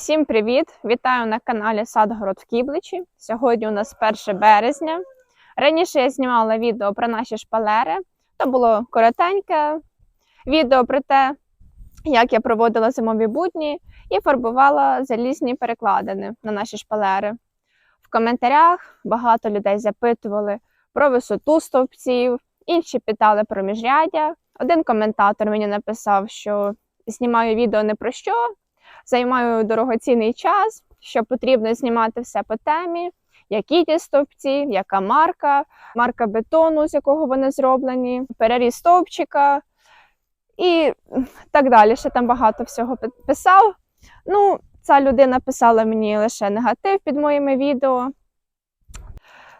Всім привіт! Вітаю на каналі Садгород в Кібличі. Сьогодні у нас 1 березня. Раніше я знімала відео про наші шпалери. То було коротеньке відео про те, як я проводила зимові будні і фарбувала залізні перекладини на наші шпалери. В коментарях багато людей запитували про висоту стовпців, інші питали про міжряддя. Один коментатор мені написав, що знімаю відео не про що, займаю дорогоцінний час, що потрібно знімати все по темі, які ті стовпці, яка марка, марка бетону, з якого вони зроблені, переріз стовпчика і так далі. Ще там багато всього пи- писав. Ну, ця людина писала мені лише негатив під моїми відео.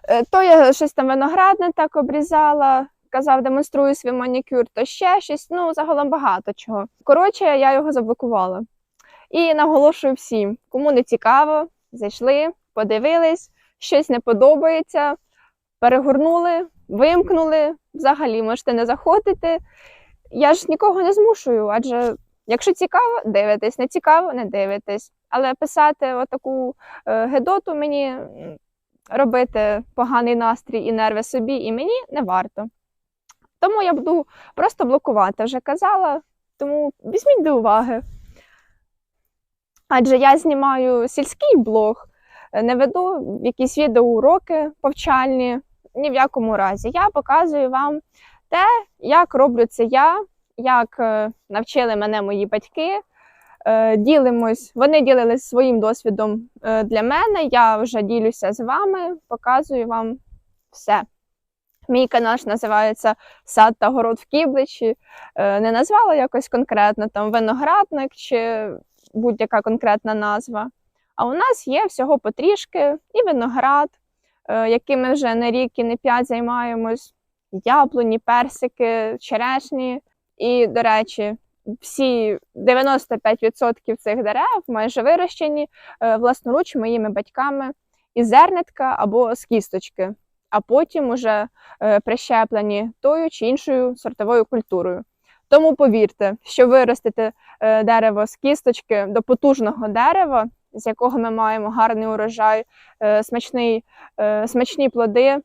Е, То я щось там виноградне так обрізала, казав, демонструю свій манікюр, то ще щось. Ну, загалом багато чого. Коротше, я його заблокувала. І наголошую всім, кому не цікаво, зайшли, подивились, щось не подобається, перегорнули, вимкнули. Взагалі можете не заходити. Я ж нікого не змушую, адже якщо цікаво, дивитесь, не цікаво, не дивитесь. Але писати отаку е, гедоту мені робити поганий настрій і нерви собі, і мені не варто. Тому я буду просто блокувати, вже казала. Тому візьміть до уваги. Адже я знімаю сільський блог, е, не веду якісь відеоуроки повчальні, ні в якому разі. Я показую вам те, як роблю це я, як е, навчили мене мої батьки. Е, Ділимось, вони ділились своїм досвідом для мене. Я вже ділюся з вами, показую вам все. Мій канал ж називається Сад та город в Кібличі. Не назвала якось конкретно там виноградник чи будь-яка конкретна назва. А у нас є всього потрішки і виноград, е, яким ми вже не рік і не п'ять займаємось, яблуні, персики, черешні. І, до речі, всі 95% цих дерев майже вирощені е, власноруч моїми батьками із зернятка або з кісточки, а потім уже е, прищеплені тою чи іншою сортовою культурою. Тому повірте, що виростити е, дерево з кісточки до потужного дерева, з якого ми маємо гарний урожай, е, смачний, е, смачні плоди,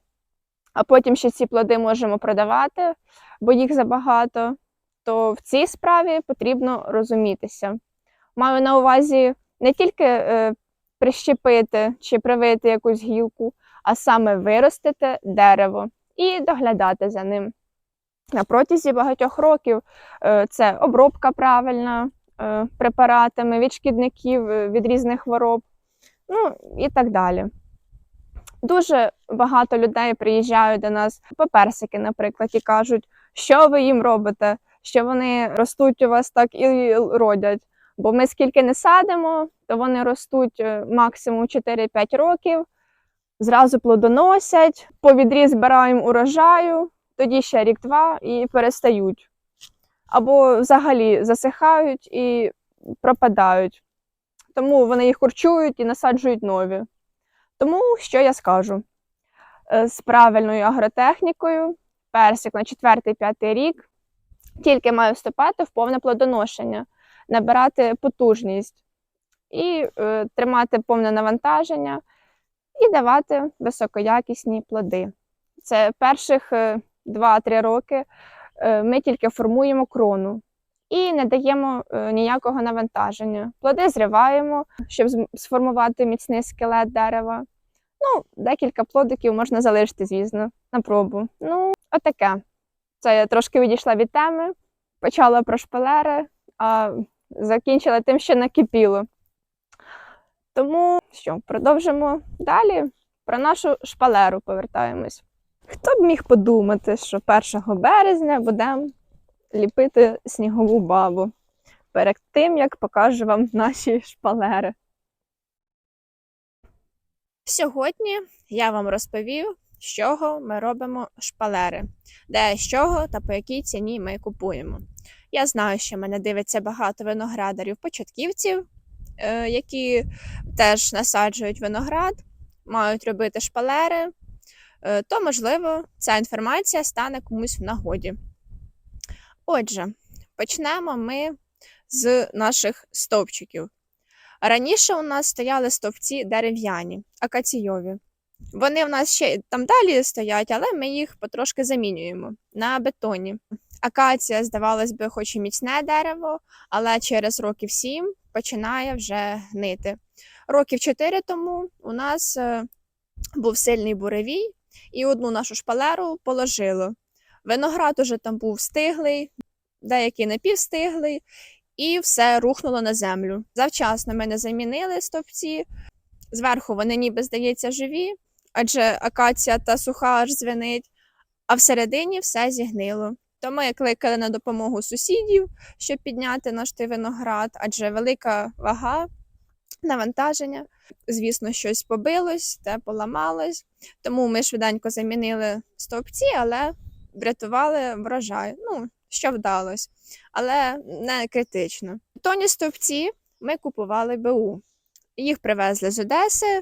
а потім ще ці плоди можемо продавати, бо їх забагато, то в цій справі потрібно розумітися. Маю на увазі не тільки прищепити чи привити якусь гілку, а саме виростити дерево і доглядати за ним. На протязі багатьох років е, це обробка правильна е, препаратами від шкідників, е, від різних хвороб, ну і так далі. Дуже багато людей приїжджають до нас по персики, наприклад, і кажуть, що ви їм робите, що вони ростуть у вас так і родять. Бо ми скільки не садимо, то вони ростуть максимум 4-5 років, зразу плодоносять, по відріз збираємо урожаю, тоді ще рік-два і перестають. Або взагалі засихають і пропадають. Тому вони їх курчують і насаджують нові. Тому що я скажу? Е, З правильною агротехнікою персик на 4-5 рік тільки має вступати в повне плодоношення, набирати потужність і е, тримати повне навантаження і давати високоякісні плоди. Це перших е, 2-3 роки е, ми тільки формуємо крону і не даємо е, ніякого навантаження. Плоди зриваємо, щоб сформувати міцний скелет дерева. Ну, декілька плодиків можна залишити, звісно, на пробу. Ну, отаке. Це я трошки відійшла від теми, почала про шпалери, а закінчила тим, що накипіло. Тому що, продовжимо далі. Про нашу шпалеру повертаємось. Хто б міг подумати, що 1 березня будемо ліпити снігову бабу перед тим, як покажу вам наші шпалери. Сьогодні я вам розповів, з чого ми робимо шпалери, де з чого та по якій ціні ми купуємо. Я знаю, що мене дивиться багато виноградарів-початківців, е, які теж насаджують виноград, мають робити шпалери, то, можливо, ця інформація стане комусь в нагоді. Отже, почнемо ми з наших стовпчиків. Раніше у нас стояли стовпці дерев'яні, акаційові. Вони в нас ще там далі стоять, але ми їх потрошки замінюємо на бетоні. Акація, здавалось би, хоч і міцне дерево, але через років сім починає вже гнити. Років чотири тому у нас е, був сильний буревій, і одну нашу шпалеру положило. Виноград уже там був стиглий, деякий напівстиглий, і все рухнуло на землю. Завчасно ми не замінили стовпці. Зверху вони ніби здається живі, адже акація та суха аж звенить, а всередині все зігнило. То ми кликали на допомогу сусідів, щоб підняти наш той виноград, адже велика вага, навантаження. Звісно, щось побилось, те поламалось. Тому ми швиденько замінили стовпці, але врятували врожай. Ну, що вдалося, але не критично. Тоні стовпці ми купували БУ. Їх привезли з Одеси.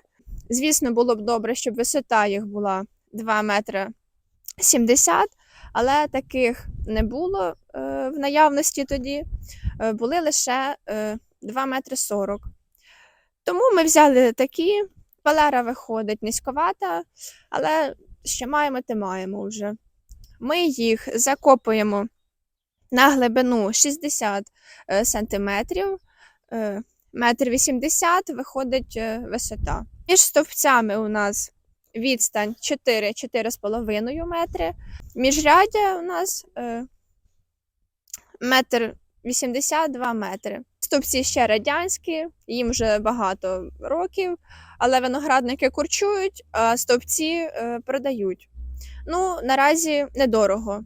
Звісно, було б добре, щоб висота їх була 2 метри 70, але таких не було е, в наявності тоді. Е, були лише е, 2 метри 40. Тому ми взяли такі. Валера виходить низьковата, але що маємо, те маємо вже. Ми їх закопуємо на глибину 60 е, сантиметрів, е, метр 80 виходить е, висота. Між стовпцями у нас відстань 4-4,5 метри. Міжряддя у нас метр 82 метри. Стовпці ще радянські, їм вже багато років, але виноградники курчують, а стовпці е, продають. Ну, наразі недорого.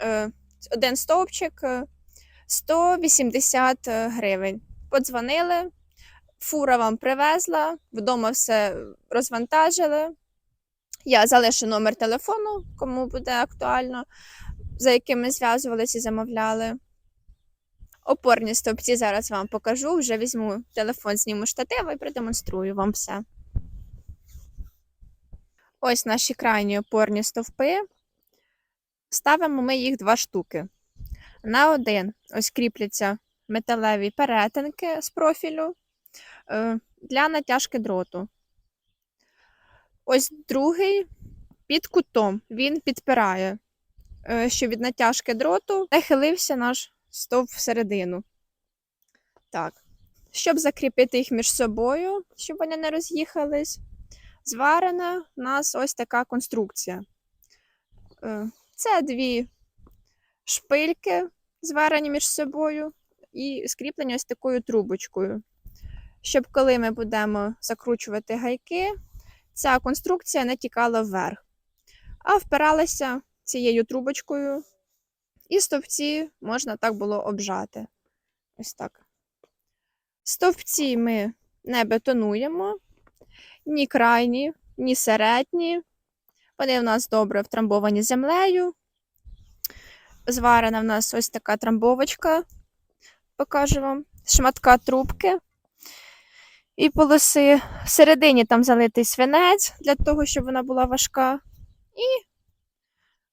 Е, один стовпчик е, 180 гривень. Подзвонили, фура вам привезла, вдома все розвантажили. Я залишу номер телефону, кому буде актуально, за яким ми зв'язувалися і замовляли. Опорні стовпці зараз вам покажу. Вже візьму телефон, зніму штатив і продемонструю вам все. Ось наші крайні опорні стовпи. Ставимо ми їх два штуки. На один ось кріпляться металеві перетинки з профілю е, для натяжки дроту. Ось другий під кутом він підпирає, е, що від натяжки дроту нахилився наш стовп всередину. Так. Щоб закріпити їх між собою, щоб вони не роз'їхались, зварена у нас ось така конструкція. Е, Це дві шпильки, зварені між собою, і скріплені ось такою трубочкою. Щоб коли ми будемо закручувати гайки, ця конструкція не тікала вверх, а впиралася цією трубочкою, і стовпці можна так було обжати. Ось так. Стовпці ми не бетонуємо, ні крайні, ні середні. Вони в нас добре втрамбовані землею. Зварена в нас ось така трамбовочка, покажу вам, шматка трубки і полоси. Всередині там залитий свинець для того, щоб вона була важка. І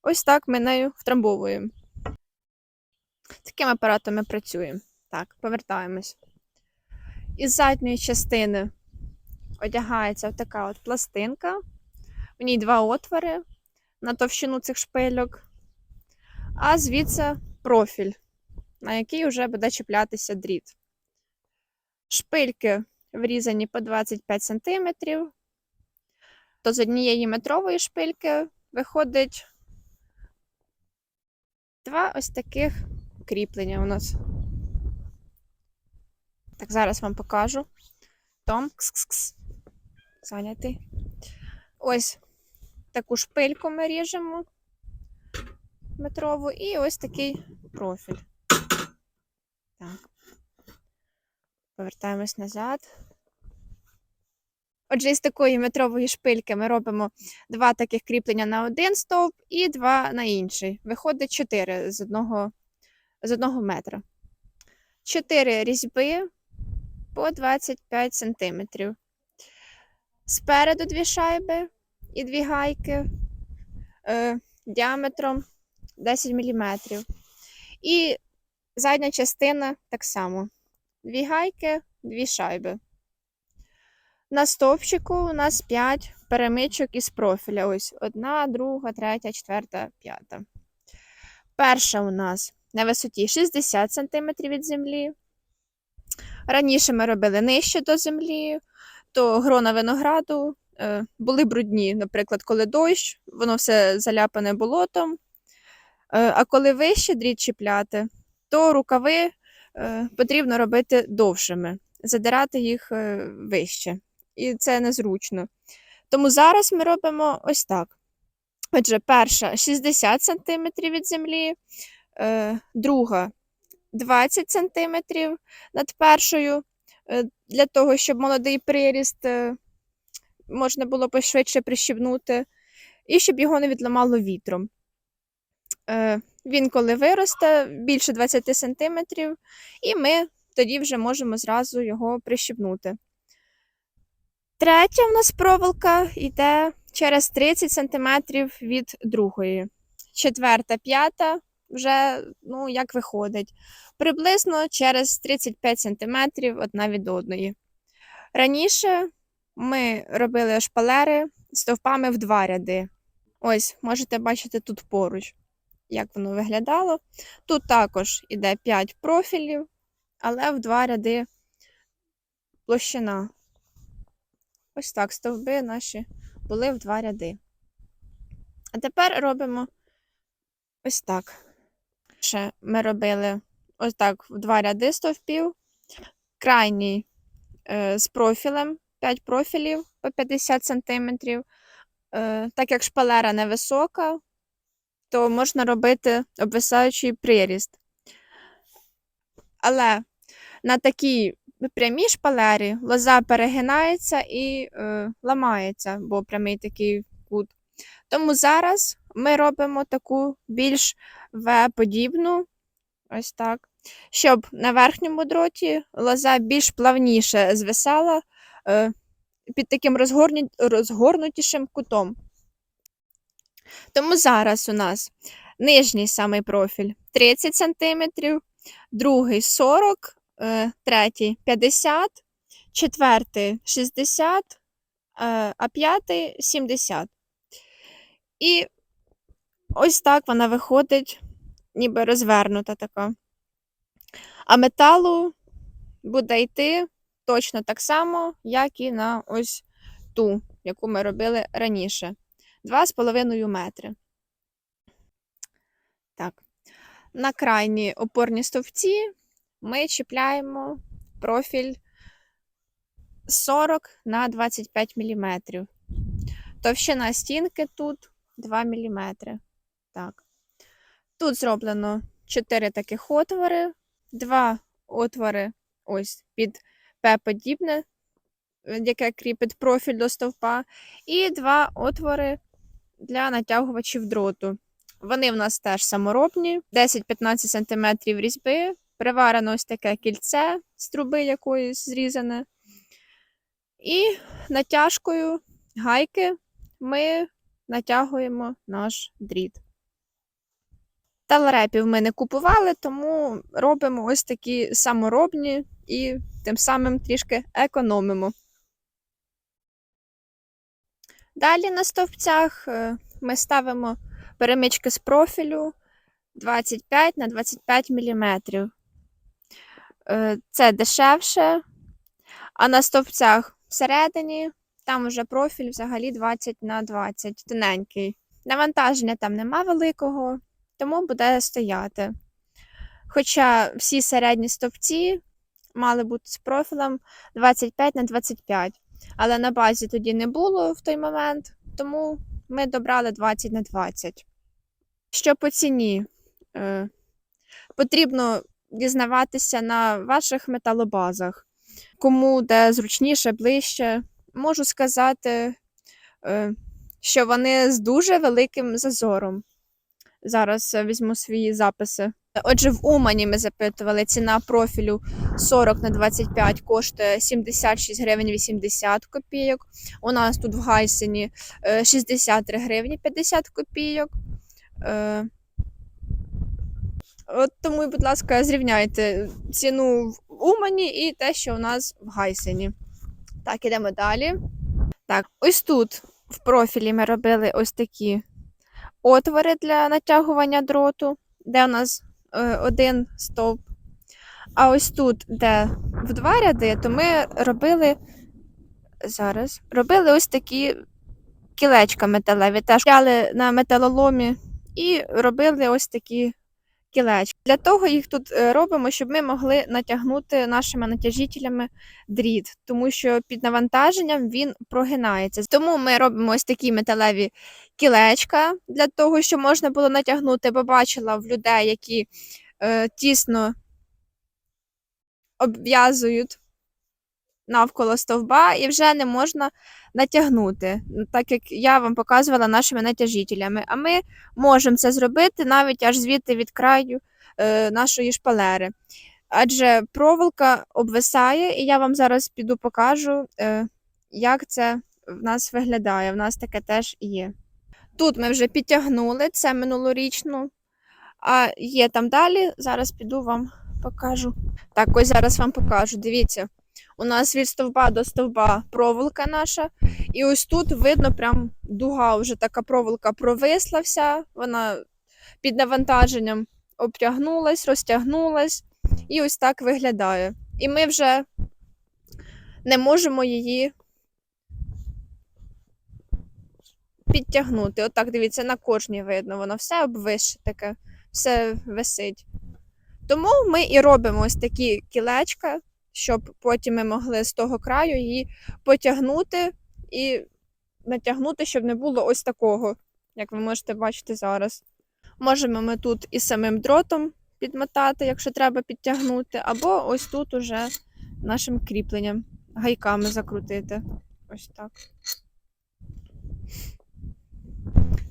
ось так ми нею втрамбовуємо. Таким апаратом ми працюємо. Так, повертаємось. Із задньої частини одягається така от пластинка. В ній два отвори на товщину цих шпильок, а звідси профіль, на який вже буде чіплятися дріт. Шпильки врізані по 25 см, то з однієї метрової шпильки виходить два ось таких кріплення у нас. Так, зараз вам покажу. Том, кс-кс-кс. Зайнятий. Ось таку шпильку ми ріжемо метрову і ось такий профіль. Так. Повертаємось назад. Отже, із такої метрової шпильки ми робимо два таких кріплення на один стовп і два на інший. Виходить чотири з одного, з одного метра. Чотири різьби по 25 см. Спереду дві шайби і дві гайки е, діаметром 10 мм. І задня частина так само. Дві гайки, дві шайби. На стовпчику у нас 5 перемичок із профіля. Ось одна, друга, третя, четверта, п'ята. Перша у нас на висоті 60 см від землі. Раніше ми робили нижче до землі, то грона винограду е, були брудні. Наприклад, коли дощ, воно все заляпане болотом. Е, а коли вище дріт чіпляти, то рукави е, потрібно робити довшими, задирати їх вище. І це незручно. Тому зараз ми робимо ось так. Отже, перша 60 см від землі, друга 20 см над першою, е, для того, щоб молодий приріст е, можна було пошвидше прищібнути, і щоб його не відламало вітром. Е, Він, коли виросте, більше 20 см, і ми тоді вже можемо зразу його прищібнути. Третя в нас проволока йде через 30 см від другої. Четверта, п'ята вже ну, як виходить. Приблизно через 35 см одна від одної. Раніше ми робили шпалери стовпами в два ряди. Ось, можете бачити тут поруч, як воно виглядало. Тут також іде 5 профілів, але в два ряди площина. Ось так, стовби наші були в два ряди. А тепер робимо ось так. Ще ми робили ось так в два ряди стовпів. Крайній е, з профілем, 5 профілів по 50 см. Е, так як шпалера невисока, то можна робити обвисаючий приріст. Але на такій прямій шпалері лоза перегинається і е, ламається, бо прямий такий кут. Тому зараз ми робимо таку більш В-подібну, ось так, щоб на верхньому дроті лоза більш плавніше звисала е, під таким розгорнутішим кутом. Тому зараз у нас нижній самий профіль 30 см, другий 40 е, третій 50, четвертий 60, е, а п'ятий 70. І ось так вона виходить, ніби розвернута така. А металу буде йти точно так само, як і на ось ту, яку ми робили раніше. 2,5 метри. Так. На крайні опорні стовпці ми чіпляємо профіль 40 на 25 мм. Товщина стінки тут 2 мм. Так. Тут зроблено 4 таких отвори, 2 отвори ось під П-подібне, яке кріпить профіль до стовпа, і 2 отвори для натягувачів дроту. Вони в нас теж саморобні, 10-15 см різьби, приварено ось таке кільце з труби якоїсь зрізане. І натяжкою гайки ми натягуємо наш дріт. Талрепів ми не купували, тому робимо ось такі саморобні і тим самим трішки економимо. Далі на стовпцях е, ми ставимо перемички з профілю 25 на 25 мм. Це дешевше, а на стовпцях всередині там вже профіль взагалі 20 на 20 тоненький. Навантаження там нема великого, тому буде стояти. Хоча всі середні стовпці мали бути з профілем 25 на 25, але на базі тоді не було в той момент, тому ми добрали 20 на 20. Що по ціні? Е, Потрібно дізнаватися на ваших металобазах, кому де зручніше, ближче. Можу сказати, е, що вони з дуже великим зазором. Зараз е, візьму свої записи. Отже, в Умані ми запитували, ціна профілю 40 на 25 коштує 76 гривень 80 копійок. У нас тут в Гайсені е, 63 гривні 50 копійок. Е, От тому, будь ласка, зрівняйте ціну в Умані і те, що у нас в Гайсені. Так, ідемо далі. Так, ось тут в профілі ми робили ось такі отвори для натягування дроту, де у нас е, один стовп. А ось тут, де в два ряди, то ми робили зараз робили ось такі кілечка металеві. Теж взяли на металоломі і робили ось такі кілечки. Для того їх тут е, робимо, щоб ми могли натягнути нашими натяжителями дріт, тому що під навантаженням він прогинається. Тому ми робимо ось такі металеві кілечка для того, щоб можна було натягнути. Бо бачила в людей, які е, тісно обв'язують навколо стовба, і вже не можна натягнути, так як я вам показувала нашими натяжителями. А ми можемо це зробити навіть аж звідти від краю е, нашої шпалери. Адже проволока обвисає, і я вам зараз піду покажу, е, як це в нас виглядає. В нас таке теж є. Тут ми вже підтягнули, це минулорічну, а є там далі. Зараз піду вам покажу. Так, ось зараз вам покажу. Дивіться, у нас від стовба до стовба проволока наша. І ось тут видно, прям дуга, вже така проволока провисла вся, вона під навантаженням обтягнулась, розтягнулась, і ось так виглядає. І ми вже не можемо її підтягнути. Отак, дивіться, на кожній видно, воно все обвище таке, все висить. Тому ми і робимо ось такі кілечка, щоб потім ми могли з того краю її потягнути і натягнути, щоб не було ось такого, як ви можете бачити зараз. Можемо ми тут і самим дротом підмотати, якщо треба підтягнути, або ось тут уже нашим кріпленням, гайками закрутити. Ось так.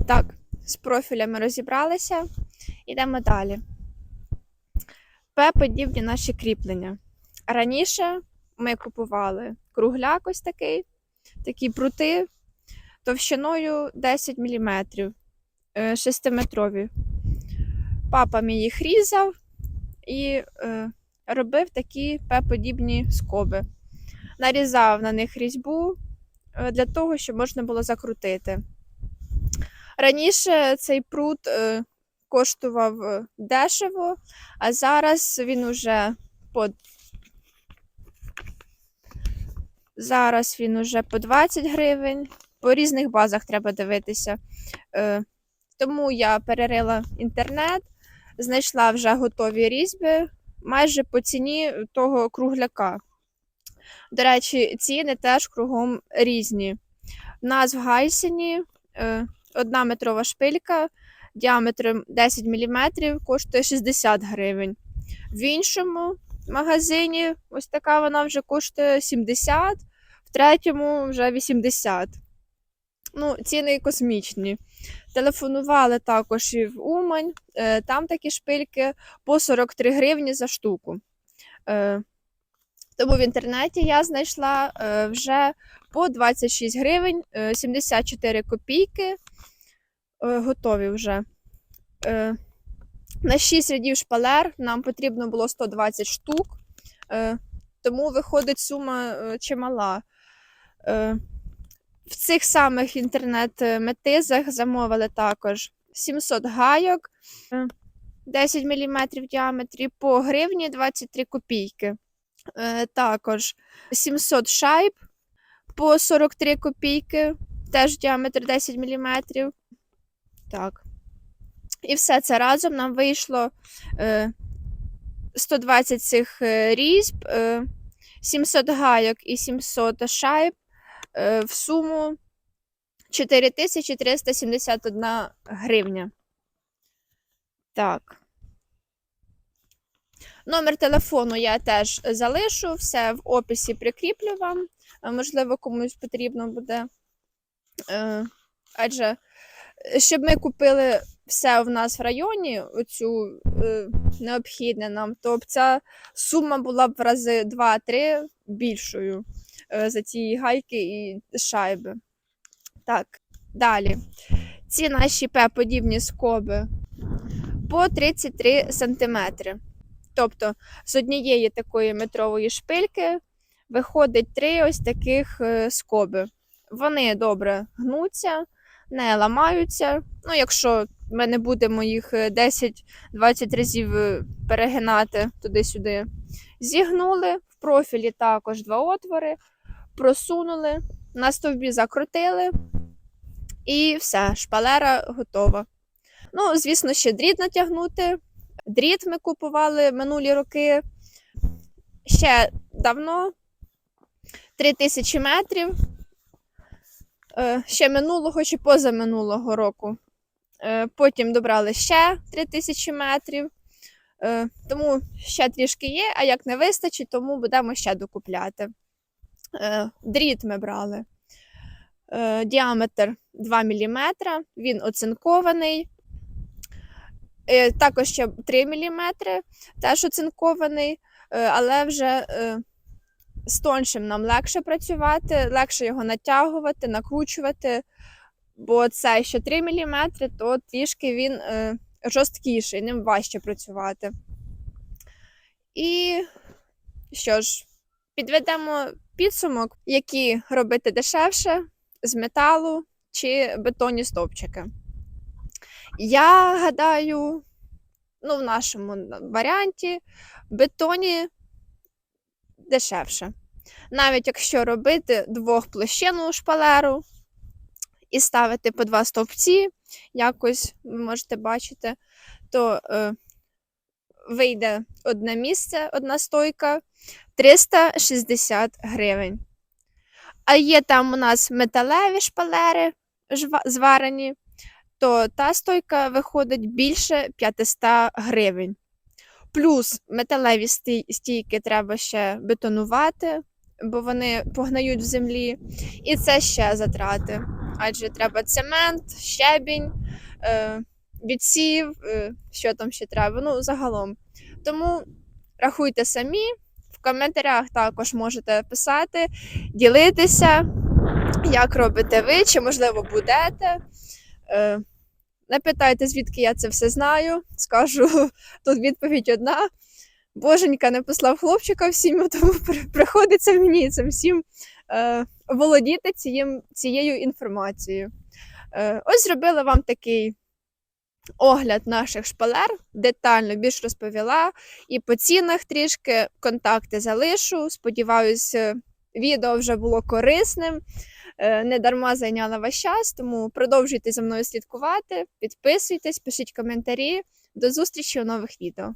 Так, з профілями розібралися. Йдемо далі. П-подібні наші кріплення. Раніше ми купували кругляк ось такий, такі прути товщиною 10 мм, 6-метрові. Папа мій їх різав і е, робив такі П-подібні скоби. Нарізав на них різьбу е, для того, щоб можна було закрутити. Раніше цей прут е, коштував е, дешево, а зараз він уже по Зараз він уже по 20 гривень. По різних базах треба дивитися. Е, Тому я перерила інтернет, знайшла вже готові різьби майже по ціні того кругляка. До речі, ціни теж кругом різні. У нас в Гайсені е, одна метрова шпилька діаметром 10 мм коштує 60 гривень. В іншому магазині ось така вона вже коштує 70, в третьому вже 80. Ну, ціни космічні. Телефонували також і в Умань, е, там такі шпильки по 43 гривні за штуку. Е, Тому в інтернеті я знайшла е, вже по 26 гривень, е, 74 копійки. Готові вже. На 6 рядів шпалер нам потрібно було 120 штук, е, тому виходить сума е, чимала. Е, В цих самих інтернет-метизах замовили також 700 гайок, е, 10 мм в діаметрі по гривні 23 копійки. Також 700 шайб по 43 копійки, теж діаметр 10 мм. Так. І все це разом нам вийшло е, 120 цих е, різьб, е, 700 гайок і 700 шайб е, в суму 4371 гривня. Так. Номер телефону я теж залишу, все в описі прикріплю вам. Е, Можливо, комусь потрібно буде. Е, Адже е, щоб ми купили все в нас в районі, оцю е, необхідне нам, то б ця сума була б в рази 2-3 більшою е, за ці гайки і шайби. Так, далі. Ці наші П-подібні скоби по 33 см. Тобто з однієї такої метрової шпильки виходить три ось таких е, скоби. Вони добре гнуться, не ламаються. Ну, якщо ми не будемо їх е, 10-20 разів е, перегинати туди-сюди. Зігнули, в профілі також два отвори, просунули, на стовбі закрутили, і все, шпалера готова. Ну, звісно, ще дріт натягнути. Дріт ми купували минулі роки. Ще давно 3000 метрів. Е, Ще минулого чи позаминулого року. Е, Потім добрали ще 3000 метрів. Е, Тому ще трішки є, а як не вистачить, тому будемо ще докупляти. Дріт ми брали. Діаметр 2 мм, він оцинкований. Також ще 3 мм, теж оцинкований, але вже з тоншим нам легше працювати, легше його натягувати, накручувати, бо це ще 3 мм, то трішки він е, жорсткіший, ним важче працювати. І що ж, підведемо підсумок, які робити дешевше з металу чи бетонні стовпчики. Я гадаю, ну, в нашому варіанті бетоні дешевше. Навіть якщо робити двохплощинну шпалеру і ставити по два стовпці, якось ви можете бачити, то е, вийде одне місце, одна стойка 360 гривень. А є там у нас металеві шпалери зварені, то та стойка виходить більше 500 гривень. Плюс металеві стійки треба ще бетонувати, бо вони погнають в землі. І це ще затрати. Адже треба цемент, щебінь, е, відсів, е, що там ще треба. Ну, загалом. Тому рахуйте самі. В коментарях також можете писати, ділитися, як робите ви, чи, можливо, будете. Е, не питайте, звідки я це все знаю. Скажу тут відповідь одна. Боженька не послав хлопчика в сім'ю, тому приходиться мені цим всім е, володіти цією, цією інформацією. Е, ось зробила вам такий огляд наших шпалер, детально більш розповіла. І по цінах трішки контакти залишу. Сподіваюся, відео вже було корисним. Е, Не дарма зайняла ваш час, тому продовжуйте за мною слідкувати, підписуйтесь, пишіть коментарі. До зустрічі у нових відео.